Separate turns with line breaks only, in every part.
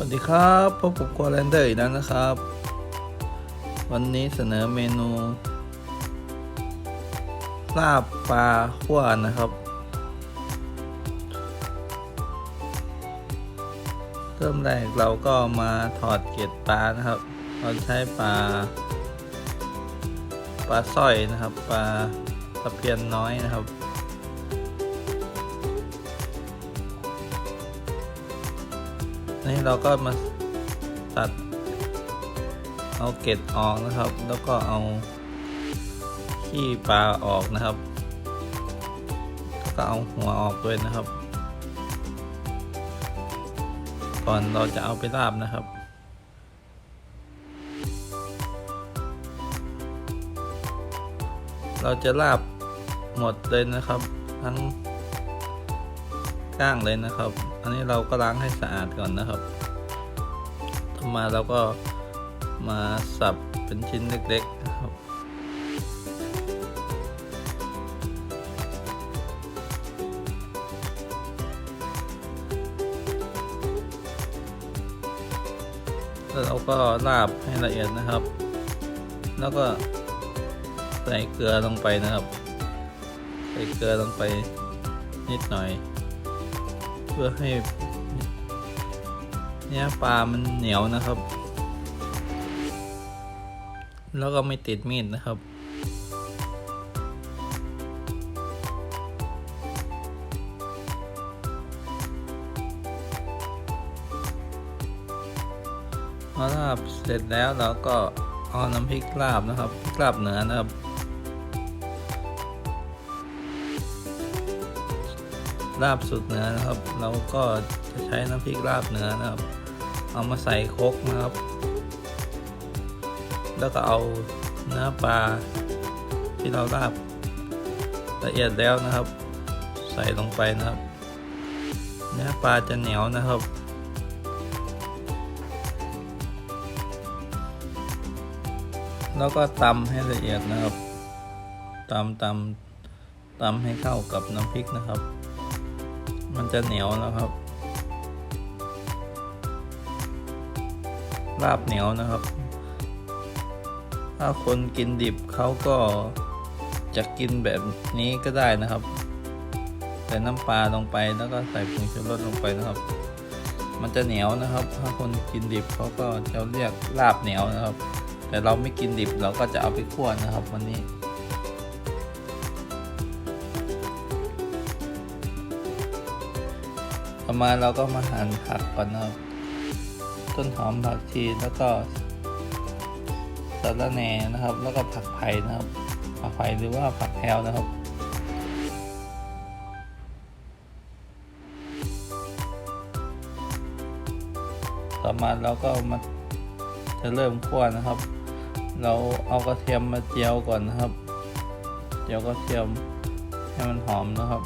วัสดีครับพบกับกัวแลนเดอร์อีกแล้วนะครับ วันนี้เสนอเมนู ลาบปลาขั้วนะครับ เริ่มแรกเราก็มาถอดเกล็ดปลานะครับ เราใช้ปลาปลาสร้อยนะครับปลาตะเพียนน้อยนะครับ นี่เราก็มาตัด เอาเกล็ดออกนะครับ แล้วก็เอาขี้ปลาออกนะครับแล้วก็เอาหัวออกด้วยนะครับ ก่อนเราจะเอาไปลาบนะครับเราจะลาบหมดเลยนะครับ ทั้งก้างเลยนะครับ อันนี้เราก็ล้างให้สะอาดก่อนนะครับต่อมาเราก็มาสับเป็นชิ้นเล็กๆนะครับแล้วเราก็ลาบให้ละเอียดนะครับ แล้วก็ใส่เกลือลงไปนะครับ ใส่เกลือลงไปนิดหน่อย พื่อให้เนี่ยปลามันเหนียวนะครับ แล้วก็ไม่ติดมีดนะครับพอลาบเสร็จแล้วเราก็เอาน้ำพริกลาบนะครับพริกลาบเหนือนะครับ ลาบสุดเหนือนะครับ เราก็จะใช้น้ำพริกลาบเหนือนะครับ เอามาใส่ครกนะครับ แล้วก็เอาเนื้อปลาที่เราลาบละเอียดแล้วนะครับ ใส่ลงไปนะครับ เนื้อปลาจะเหนียวนะครับแล้วก็ตำให้ละเอียดนะครับตำตำตำให้เข้ากับน้ำพริกนะครับ จะเหนียวนะครับ ลาบเหนียวนะครับ ถ้าคนกินดิบเขาก็จะกินแบบนี้ก็ได้นะครับ ใส่น้ำปลาลงไปแล้วก็ใส่ผงชูรสลงไปนะครับ มันจะเหนียวนะครับ ถ้าคนกินดิบเขาก็จะเรียกลาบเหนียวนะครับ แต่เราไม่กินดิบเราก็จะเอาไปคั่วนะครับ วันนี้ ต่อมาเราก็มาหั่นผักก่อนนะครับ ต้นหอมผักชีแล้วก็สะระแหน่นะครับ แล้วก็ผักไผ่นะครับ ผักไผ่หรือว่าผักแพรวนะครับต่อมาเราก็มาจะเริ่มคั่วนะครับ เราเอากระเทียมมาเจียวก่อนนะครับ เจียวกระเทียมให้มันหอมนะครับ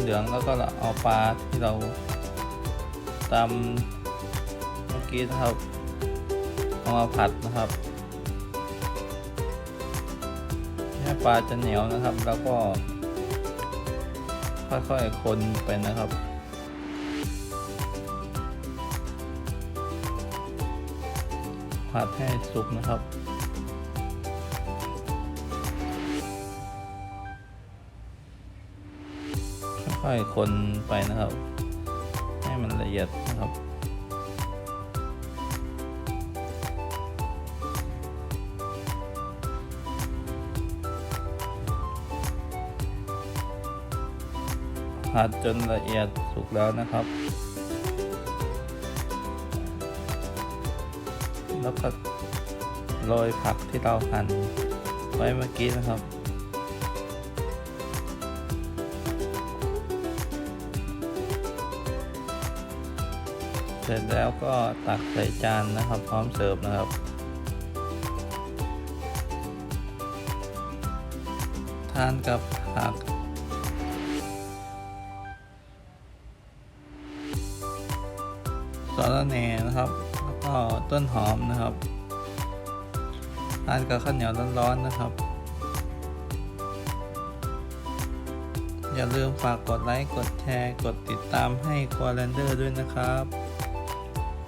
เหลืองแล้วก็เอาปลาที่เราตำเมื่อกี้นะครับ เอามาผัดนะครับให้ปลาจะเหนียวนะครับ แล้วก็ ค่อยๆคนไปนะครับผัดให้สุกนะครับ ค่อยคนไปนะครับ ให้มันละเอียดนะครับผัดจนละเอียดสุกแล้วนะครับ แล้วก็โรยผักที่เราหั่นไว้เมื่อกี้นะครับ เสร็จแล้วก็ตักใส่จานนะครับ พร้อมเสิร์ฟนะครับทานกับผักสอระแหน่นะครับแล้วก็ต้นหอมนะครับทานกับข้าวเหนียวร้อนๆนะครับ อย่าลืมฝากกดไลค์ กดแชร์ กดติดตามให้ควอลเลนเดอร์ด้วยนะครับ